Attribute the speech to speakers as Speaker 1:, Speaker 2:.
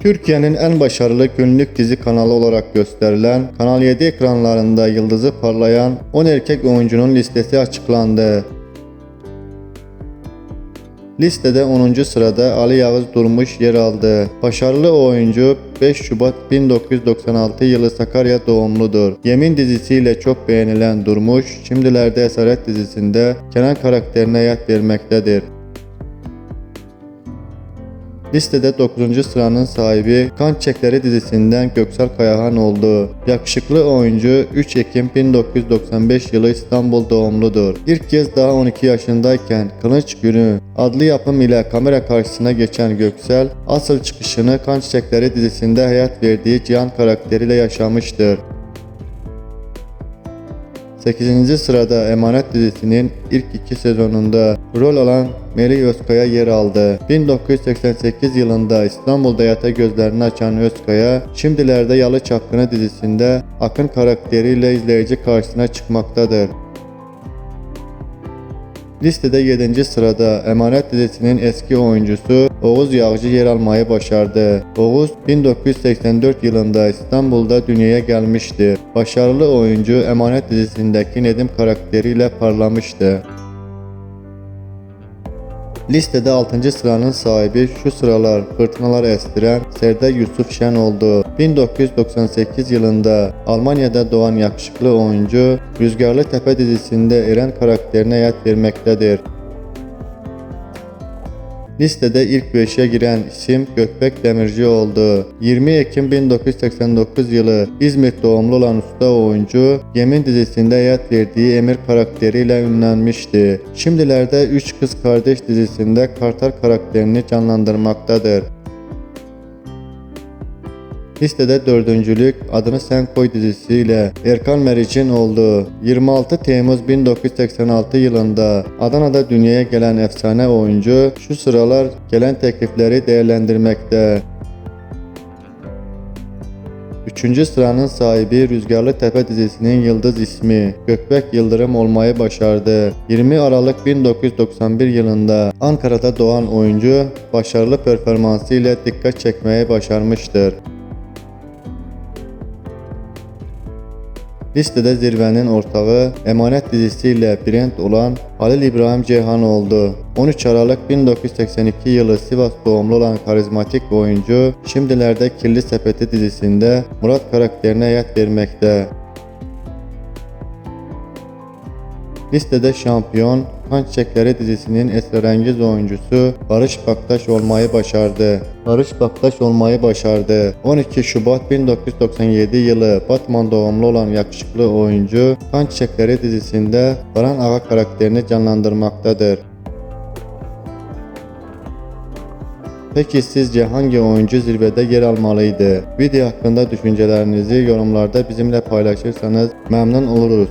Speaker 1: Türkiye'nin en başarılı günlük dizi kanalı olarak gösterilen Kanal 7 ekranlarında yıldızı parlayan 10 erkek oyuncunun listesi açıklandı. Listede 10. sırada Ali Yağız Durmuş yer aldı. Başarılı oyuncu 5 Şubat 1996 yılı Sakarya doğumludur. Yemin dizisiyle çok beğenilen Durmuş, şimdilerde Esaret dizisinde Kenan karakterine hayat vermektedir. Listede 9. sıranın sahibi Kan Çiçekleri dizisinden Göksel Kayahan oldu. Yakışıklı oyuncu 3 Ekim 1995 yılı İstanbul doğumludur. İlk kez daha 12 yaşındayken Kılıç Günü adlı yapım ile kamera karşısına geçen Göksel, asıl çıkışını Kan Çiçekleri dizisinde hayat verdiği Cihan karakteriyle yaşamıştır. 8. sırada Emanet dizisinin ilk iki sezonunda rol alan Melih Özkaya yer aldı. 1988 yılında İstanbul'da yata gözlerini açan Özkaya, şimdilerde Yalı Çapkını dizisinde Akın karakteriyle izleyici karşısına çıkmaktadır. Listede 7. sırada Emanet dizisinin eski oyuncusu Oğuz Yağcı yer almayı başardı. Oğuz 1984 yılında İstanbul'da dünyaya gelmişti. Başarılı oyuncu Emanet dizisindeki Nedim karakteriyle parlamıştı. Listede 6. sıranın sahibi şu sıralar fırtınalar estiren Serdar Yusuf Şen oldu. 1998 yılında Almanya'da doğan yakışıklı oyuncu Rüzgarlı Tepe dizisinde Eren karakterine hayat vermektedir. Listede ilk 5'e giren isim Gökbek Demirci oldu. 20 Ekim 1989 yılı İzmit doğumlu olan usta oyuncu, Yemin dizisinde hayat verdiği Emir karakteriyle ünlenmişti. Şimdilerde Üç Kız Kardeş dizisinde Kartal karakterini canlandırmaktadır. Listede dördüncülük Adını Sen Koy dizisiyle Erkan Meriç'in olduğu 26 Temmuz 1986 yılında Adana'da dünyaya gelen efsane oyuncu şu sıralar gelen teklifleri değerlendirmekte. Üçüncü sıranın sahibi Rüzgarlı Tepe dizisinin yıldız ismi Gökbek Yıldırım olmayı başardı. 20 Aralık 1991 yılında Ankara'da doğan oyuncu başarılı performansı ile dikkat çekmeye başarmıştır. Listede zirvenin ortağı Emanet dizisiyle Brent olan Halil İbrahim Ceyhan oldu. 13 Aralık 1982 yılı Sivas doğumlu olan karizmatik oyuncu şimdilerde Kirli Sepeti dizisinde Murat karakterine hayat vermekte. Listede şampiyon Kan Çiçekleri dizisinin esrarengiz oyuncusu Barış Baktaş olmayı başardı. Barış Baktaş olmayı başardı. 12 Şubat 1997 yılı Batman doğumlu olan yakışıklı oyuncu Kan Çiçekleri dizisinde Baran Ağa karakterini canlandırmaktadır. Peki sizce hangi oyuncu zirvede yer almalıydı? Video hakkında düşüncelerinizi yorumlarda bizimle paylaşırsanız memnun oluruz.